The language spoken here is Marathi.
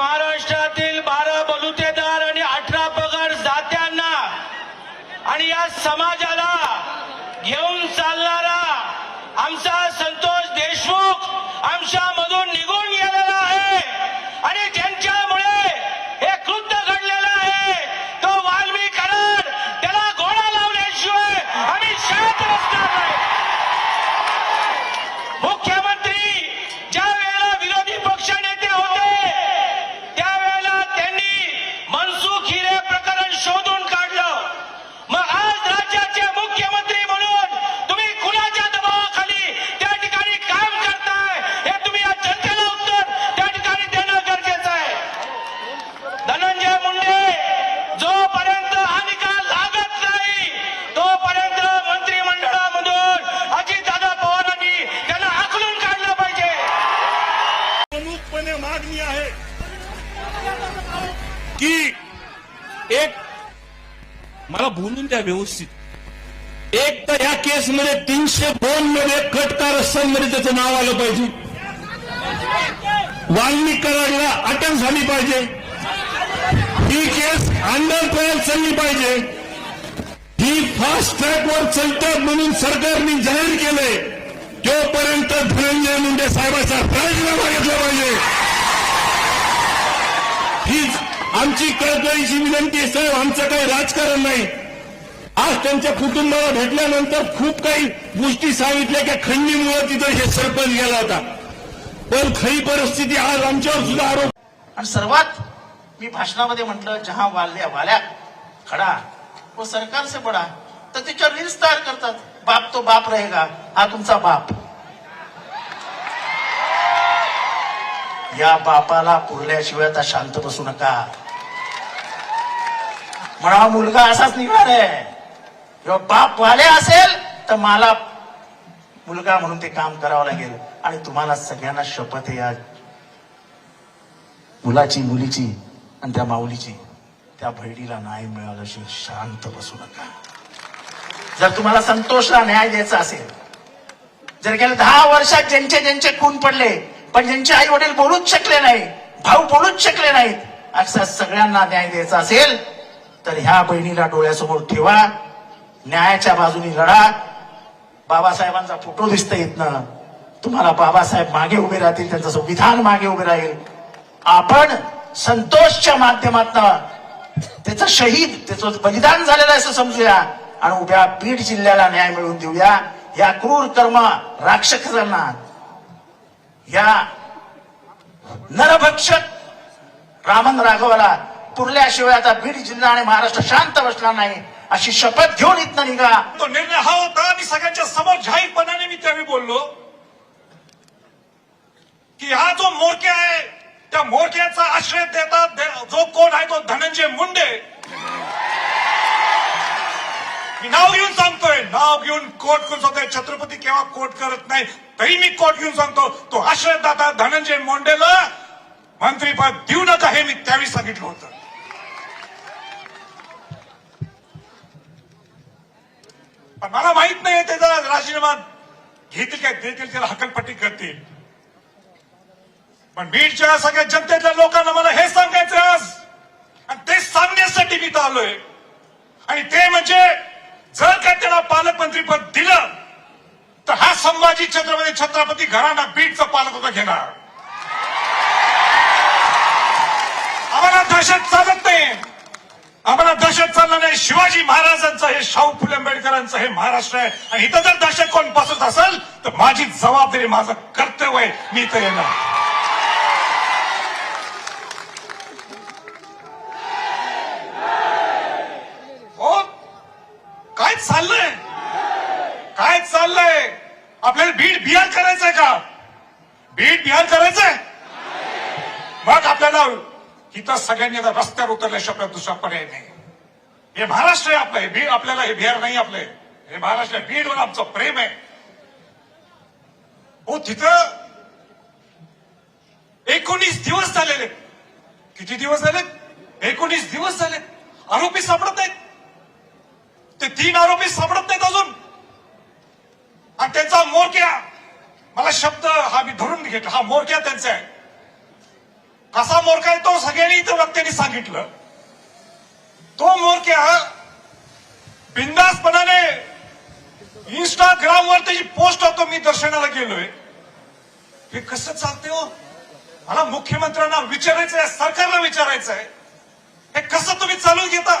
महाराष्ट्रातील बारा बलुतेदार आणि अठरा पगार जात्यांना आणि या समाजाला घेऊन चालणारा आमचा की एक मला बोलून द्या व्यवस्थित. एक तर या केसमध्ये तीनशे दोन मध्ये कटकार असताना त्याचं नाव आलं पाहिजे. वाल्मी कराडला अटक झाली पाहिजे. ही केस अंडर ट्रायल चालली पाहिजे. ही फास्ट ट्रॅकवर चलतात म्हणून सरकारने जाहीर केलंय. तोपर्यंत धनंजय मुंडे साहेबाचा राजीनामा घेतला पाहिजे. हीच आमची कळकळीची विनंती आहे साहेब आमचं काही राजकारण नाही. आज त्यांच्या कुटुंबाला भेटल्यानंतर खूप काही गोष्टी सांगितल्या की खंडीमुळे तिथं हे सरपंच गेला होता. पण खरी परिस्थिती आज आमच्यावर सुद्धा आरोप आणि सर्वात मी भाषणामध्ये म्हटलं जहा वाल्या वाल्या खडा. हो, व सरकार से बडा. तर त्याच्यावर रील्स तयार करतात. बाप तो बाप रहेगा हा तुमचा बाप. या बापाला पुरल्याशिवाय आता शांत बसू नका. म्हणा मुलगा असाच निघणार आहे. किंवा बाप वाले असेल तर मला मुलगा म्हणून ते काम करावं लागेल. आणि तुम्हाला सगळ्यांना शपथ आहे या मुलाची मुलीची आणि त्या माऊलीची. त्या बहिणीला न्याय मिळाल्याशिवाय शांत बसू नका. जर तुम्हाला संतोषला न्याय द्यायचा असेल जर गेल्या दहा वर्षात ज्यांचे ज्यांचे खून पडले पण ज्यांचे आई वडील बोलूच शकले नाही भाऊ बोलूच शकले नाहीत अशा सगळ्यांना न्याय द्यायचा असेल तर ह्या बहिणीला डोळ्यासमोर ठेवा. न्यायाच्या बाजूनी लढा. बाबासाहेबांचा फोटो दिसता येत ना तुम्हाला बाबासाहेब मागे उभे राहतील त्यांचं संविधान मागे उभे राहील. आपण संतोषच्या माध्यमातून त्याचं शहीद त्याचं बलिदान झालेलं आहे असं समजूया. आणि उभ्या बीड जिल्ह्याला न्याय मिळवून देऊया. या क्रूर कर्म राक्षसांना या नरभक्षक रामन राघवाला पुरल्याशिवाय आता बीड जिल्हा आणि महाराष्ट्र शांत बसणार नाही. अशी शपथ घेऊन इथनं निघा. तो निर्णय हा होता. आणि सगळ्यांच्या समोर जाहीरपणाने मी त्यावेळी बोललो की हा जो मोरक्या आहे त्या मोरक्याचा आश्रय देतात दे- जो कोण आहे तो धनंजय मुंडे. मी नाव घेऊन सांगतोय. नाव घेऊन कोर्ट करून सांगतोय. छत्रपती केव्हा कोर्ट करत नाही तरी मी कोर्ट घेऊन सांगतो. तो आश्रयदाता धनंजय मुंडेला मंत्रीपद देऊ नका हे मी त्यावेळी सांगितलं होतं. पण मला माहीत नाही त्याचा राजीनामा घेतील काय देतील त्याला हकलपट्टी करतील. पण बीडच्या सगळ्या जनतेतल्या लोकांना मला हे सांगायचं आज. आणि ते सांगण्यासाठी मी तर आलोय. आणि ते म्हणजे जर का त्याला पालकमंत्रीपद दिलं तर हा संभाजी छत्रपती छत्रपती घराणा बीडचं होता घेणार. दहशत चालत. नाही आम्हाला दहशत चालणार नाही. शिवाजी महाराजांचं हे शाहू फुले आंबेडकरांचं हे महाराष्ट्र आहे. आणि इथं जर दहशत कोण बसत असेल तर माझी जबाबदारी माझं कर्तव्य आहे. मी इथं येणार. हो? काय चाललंय? काय चाललंय? आपल्याला बीड बिहार करायचंय का? बीड बिहार करायचंय? मग आपल्याला इथं सगळ्यांनी आता रस्त्यावर उतरल्याशिवाय आपल्याला दुसरा पर्याय नाही. हे महाराष्ट्र आहे आपलं हे बीड आपल्याला हे बिहार नाही आपले. हे महाराष्ट्र बीडवर आमचं प्रेम आहे. हो तिथं एकोणीस दिवस झालेले. किती दिवस झाले एकोणीस दिवस झाले. आरोपी सापडत नाहीत. ते तीन आरोपी सापडत नाहीत अजून. आणि त्यांचा मोरक्या मला शब्द हा मी धरून घेतला हा मोरक्या त्यांचा आहे. कसा मोरका आहे तो सगळ्यांनी इथं वक्त्यांनी सांगितलं. तो मोरक्या बिंदासपणाने इंस्टाग्रामवर त्याची पोस्ट होतो मी दर्शनाला गेलोय. हे कसं चालते हो? मला मुख्यमंत्र्यांना विचारायचं आहे सरकारला विचारायचं आहे हे कसं तुम्ही चालू घेता?